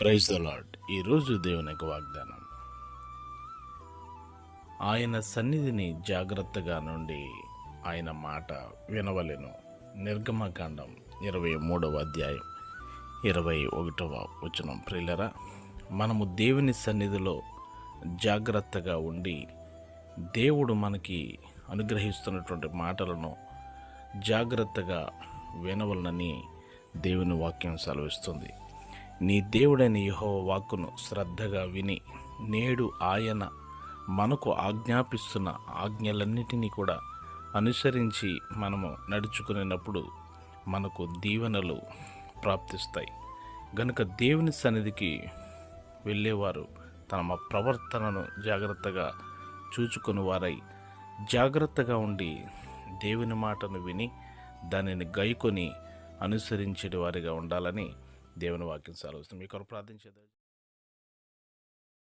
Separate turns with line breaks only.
Praise the lord ఈరోజు దేవుని యొక్క వాగ్దానం. ఆయన సన్నిధిని జాగ్రత్తగా నుండి ఆయన మాట వినవలెను. నిర్గమకాండం ఇరవై మూడవ అధ్యాయం ఇరవై ఒకటవ వచనం. ప్రియులరా మనము దేవుని సన్నిధిలో జాగ్రత్తగా ఉండి దేవుడు మనకి అనుగ్రహిస్తున్నటువంటి మాటలను జాగ్రత్తగా వినవలనని దేవుని వాక్యం సెలవిస్తుంది. నీ దేవుడైన యహో వాక్కును శ్రద్ధగా విని నేడు ఆయన మనకు ఆజ్ఞాపిస్తున్న ఆజ్ఞలన్నిటినీ కూడా అనుసరించి మనము నడుచుకునేటప్పుడు మనకు దీవెనలు ప్రాప్తిస్తాయి. గనుక దేవుని సన్నిధికి వెళ్ళేవారు తమ ప్రవర్తనను జాగ్రత్తగా చూచుకుని వారై జాగ్రత్తగా ఉండి దేవుని మాటను విని దానిని గైకొని అనుసరించే వారిగా ఉండాలని దేవుని వాక్యం సెలవుస్తుంది మీ కొరకు ప్రార్థించేది